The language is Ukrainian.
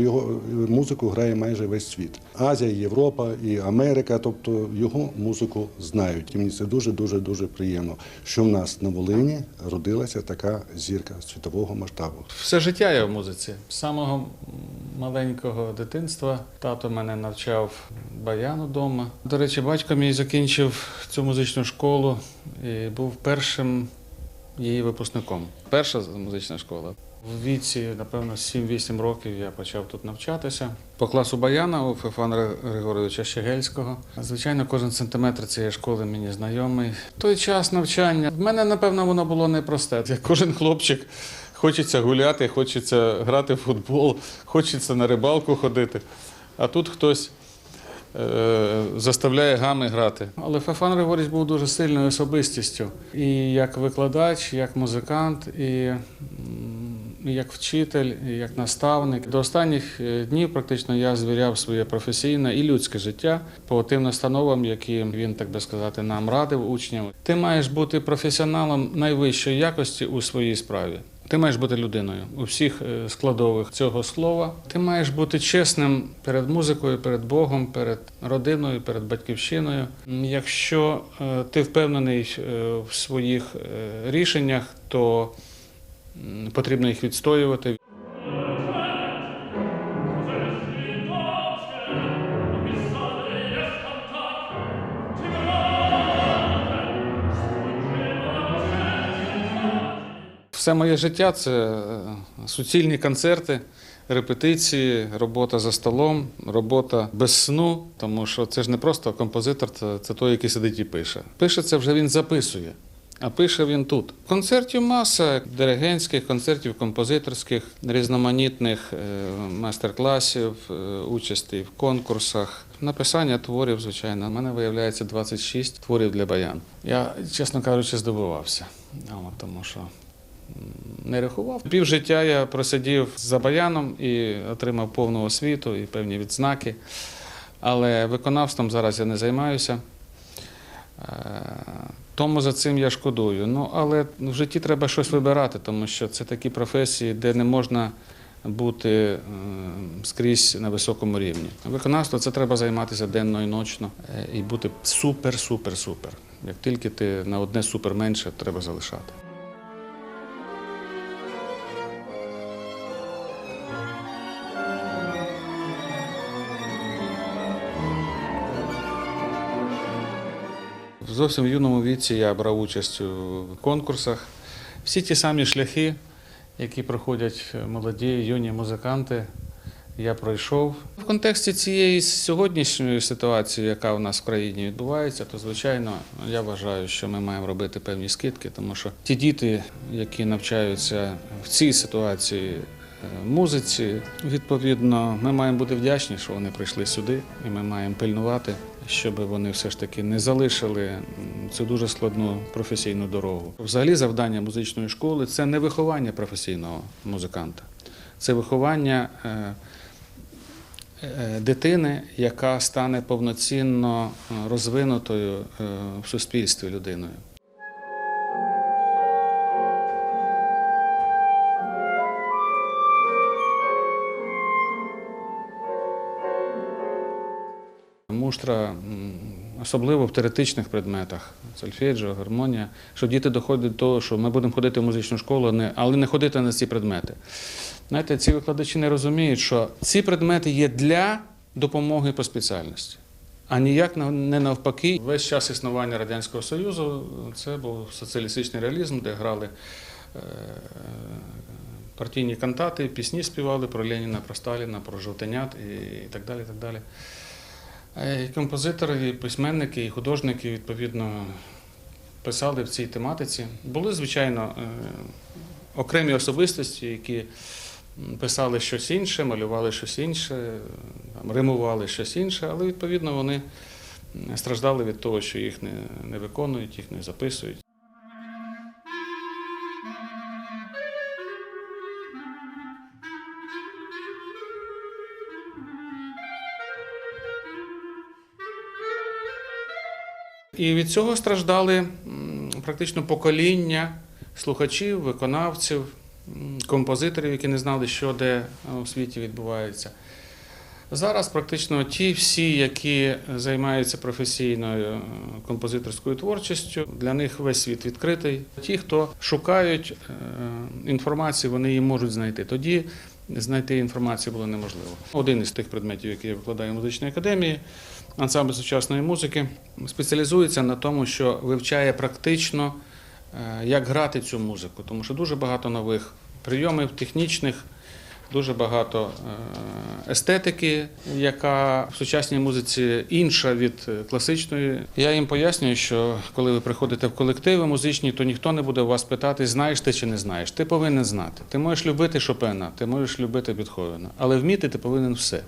що його музику грає майже весь світ. Азія, Європа і Америка, тобто його музику знають. І мені це дуже дуже дуже приємно, що в нас на Волині родилася така зірка світового масштабу. Все життя я в музиці. З самого маленького дитинства тато мене навчав баяну вдома. До речі, батько мій закінчив цю музичну школу і був першим її випускником. Перша музична школа. В віці, напевно, 7-8 років я почав тут навчатися. По класу баяна у Фефана Григоровича Щегельського. Звичайно, кожен сантиметр цієї школи мені знайомий. Той час навчання в мене, напевно, воно було непросте. Як кожен хлопчик хочеться гуляти, хочеться грати в футбол, хочеться на рибалку ходити. А тут хтось заставляє гами грати. Але Фефан Григорійович був дуже сильною особистістю. І як викладач, як музикант, і, і як вчитель, і як наставник. До останніх е, днів практично я звіряв своє професійне і людське життя по тим настановам, які він, так би сказати, нам радив учням. Ти маєш бути професіоналом найвищої якості у своїй справі. Ти маєш бути людиною у всіх е, складових цього слова. Ти маєш бути чесним перед музикою, перед Богом, перед родиною, перед батьківщиною. Якщо е, ти впевнений е, в своїх рішеннях, то потрібно їх відстоювати. Все моє життя це е, суцільні концерти, репетиції, робота за столом, робота без сну, тому що це ж не просто композитор, це, той, який сидить і пише. Пише це вже він записує. А пише він тут. Концертів маса диригентських, концертів композиторських, різноманітних е, майстер-класів, е, участі в конкурсах, написання творів, звичайно. У мене виявляється 26 творів для баян. Я, чесно кажучи, от, тому що не рахував. Пів життя я просидів за баяном і отримав повну освіту і певні відзнаки. Але виконавством зараз я не займаюся. Е, Тому за цим я шкодую. Ну, але в житті треба щось вибирати, тому що це такі професії, де не можна бути е, скрізь на високому рівні. Виконавство це треба займатися денно і ночно е, і бути супер, супер, супер. Як тільки ти на одне супер менше, треба залишати. В зовсім юному віці я брав участь у конкурсах. Всі ті самі шляхи, які проходять молоді, юні музиканти, я пройшов. В контексті цієї сьогоднішньої ситуації, яка у нас в країні відбувається, то звичайно я вважаю, що ми маємо робити певні скидки, тому що ті діти, які навчаються в цій ситуації е, музиці, відповідно, ми маємо бути вдячні, що вони прийшли сюди, і ми маємо пильнувати, щоб вони все ж таки не залишили цю дуже складну професійну дорогу. Взагалі, завдання музичної школи це не виховання професійного музиканта, це виховання. е, е, Дитини, яка стане повноцінно е, розвинутою в суспільстві людиною. Муштра, особливо в теоретичних предметах, сольфеджіо, гармонія, що діти доходять до того, що ми будемо ходити в музичну школу, але не ходити на ці предмети. Знаєте, ці викладачі не розуміють, що ці предмети є для допомоги по спеціальності, а ніяк не навпаки. Весь час існування Радянського Союзу це був соціалістичний реалізм, де грали е, партійні кантати, пісні співали про Леніна, про Сталіна, про жовтенят і так далі. І так далі. Е, І композитори, і письменники, і художники, відповідно, писали в цій тематиці. Були, звичайно, е, окремі особистості, які писали щось інше, малювали щось інше, римували щось інше, але відповідно вони страждали від того, що їх не, не виконують, їх не записують. І від цього страждали практично покоління слухачів, виконавців, композиторів, які не знали, що де е, у світі відбувається. Зараз практично ті всі, які займаються професійною е, композиторською творчістю, для них весь світ відкритий. Ті, хто шукають е, інформацію, вони її можуть знайти. Тоді знайти інформацію було неможливо. Один із тих предметів, які я викладаю в музичній академії, ансамбль сучасної музики, спеціалізується на тому, що вивчає практично, е, як грати цю музику, тому що дуже багато нових прийомів технічних. Дуже багато е, естетики, яка в сучасній музиці інша від е, класичної. Я їм пояснюю, що коли ви приходите в колективи музичні, то ніхто не буде вас питати, знаєш ти чи не знаєш. Ти повинен знати. Ти можеш любити Шопена, ти можеш любити Бетховена, але вміти ти повинен все.